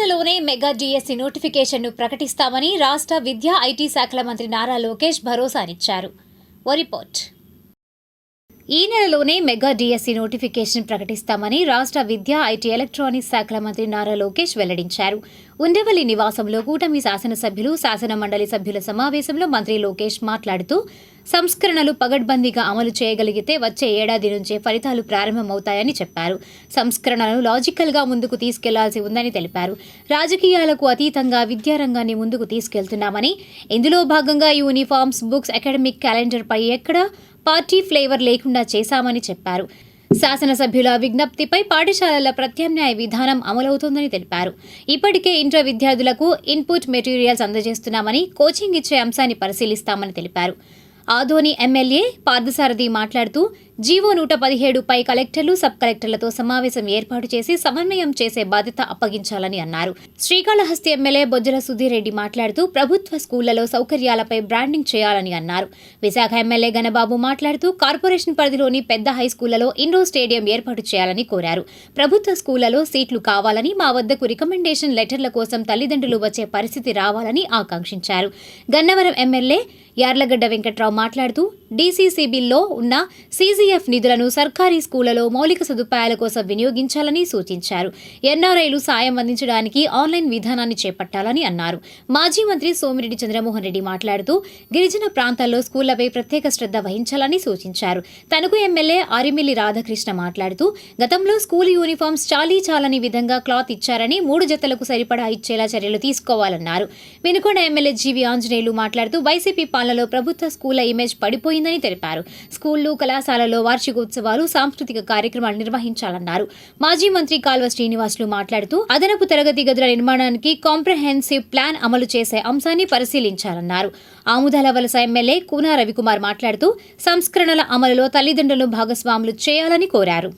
Mega DSC నోటిఫికేషన్ను ప్రకటిస్తామని రాష్ట్ర విద్యా ఐటీ శాఖల మంత్రి నారా లోకేష్ భరోసానిచ్చారు. ఓ రిపోర్ట్. ఈ నెలలోనే మెగా డిఎస్సి నోటిఫికేషన్ ప్రకటిస్తామని రాష్ట్ర విద్యా ఐటీ ఎలక్ట్రానిక్స్ శాఖల మంత్రి నారా లోకేష్ వెల్లడించారు. ఉండవల్లి నివాసంలో కూటమి శాసనసభ్యులు శాసన మండలి సభ్యుల సమావేశంలో మంత్రి లోకేష్ మాట్లాడుతూ సంస్కరణలు పగడ్బందీగా అమలు చేయగలిగితే వచ్చే ఏడాది నుంచే ఫలితాలు ప్రారంభమవుతాయని చెప్పారు. సంస్కరణలను లాజికల్గా ముందుకు తీసుకెళ్ళాల్సి ఉందని తెలిపారు. రాజకీయాలకు అతీతంగా విద్యారంగాన్ని ముందుకు తీసుకెళ్తున్నామని ఇందులో భాగంగా యూనిఫామ్స్ బుక్స్ అకాడమిక్ క్యాలెండర్పై ఎక్కడ పార్టీ ఫ్లేవర్ లేకుండా చేశామని చెప్పారు. శాసనసభ్యుల విజ్ఞప్తిపై పాఠశాలల ప్రత్యామ్నాయ విధానం అమలవుతోందని తెలిపారు. ఇప్పటికే ఇంటర్ విద్యార్థులకు ఇన్పుట్ మెటీరియల్స్ అందజేస్తున్నామని కోచింగ్ ఇచ్చే అంశాన్ని పరిశీలిస్తామని తెలిపారు. ఆదోని ఎమ్మెల్యే పార్థసారథి మాట్లాడుతూ జీవో నూట పదిహేడుపై కలెక్టర్లు సబ్ కలెక్టర్లతో సమావేశం ఏర్పాటు చేసి సమన్వయం చేసే బాధ్యత అప్పగించాలని అన్నారు. శ్రీకాళహస్తి ఎమ్మెల్యే బొజ్జల సుధీరెడ్డి మాట్లాడుతూ ప్రభుత్వ స్కూళ్ళలో సౌకర్యాలపై బ్రాండింగ్ చేయాలని అన్నారు. విశాఖ ఎమ్మెల్యే గణబాబు మాట్లాడుతూ కార్పొరేషన్ పరిధిలోని పెద్ద హైస్కూళ్ళలో ఇండోర్ స్టేడియం ఏర్పాటు చేయాలని కోరారు. ప్రభుత్వ స్కూళ్ళలో సీట్లు కావాలని మా వద్దకు రికమెండేషన్ లెటర్ల కోసం తల్లిదండ్రులు వచ్చే పరిస్థితి రావాలని ఆకాంక్షించారు. గన్నవరం ఎమ్మెల్యే యార్లగడ్డ వెంకట్రావు మాట్లాడుతూ డీసీసీబీల్లో ఉన్న సీజీఎఫ్ నిధులను సర్కారీ స్కూళ్ళలో మౌలిక సదుపాయాల కోసం వినియోగించాలని సూచించారు. ఎన్ఆర్ఐలు సాయం అందించడానికి ఆన్లైన్ విధానాన్ని చేపట్టాలని అన్నారు. మాజీ మంత్రి సోమిరెడ్డి చంద్రమోహన్ రెడ్డి మాట్లాడుతూ గిరిజన ప్రాంతాల్లో స్కూళ్ళపై ప్రత్యేక శ్రద్ధ వహించాలని సూచించారు. తణుకు ఎమ్మెల్యే ఆరిమిల్లి రాధాకృష్ణ మాట్లాడుతూ గతంలో స్కూల్ యూనిఫామ్స్ చాలీ చాలని విధంగా క్లాత్ ఇచ్చారని మూడు జతలకు సరిపడా ఇచ్చేలా చర్యలు తీసుకోవాలన్నారు. వినుకొండ ఎమ్మెల్యే జీవి ఆంజనేయులు మాట్లాడుతూ వైసీపీ కళాశాలలో ప్రభుత్వ స్కూళ్ళ ఇమేజ్ పడిపోయిందని తెలిపారు. స్కూళ్ళు కళాశాలలో వార్షికోత్సవాలు సాంస్కృతిక కార్యక్రమాలు నిర్వహించాలన్నారు. మాజీ మంత్రి కాల్వ శ్రీనివాసులు మాట్లాడుతూ అదనపు తరగతి గదుల నిర్మాణానికి కాంప్రహెన్సివ్ ప్లాన్ అమలు చేసే అంశాన్ని పరిశీలించాలన్నారు. ఆముదాల వలస ఎమ్మెల్యే కూనా రవికుమార్ మాట్లాడుతూ సంస్కరణల అమలులో తల్లిదండ్రులను భాగస్వాములు చేయాలని కోరారు.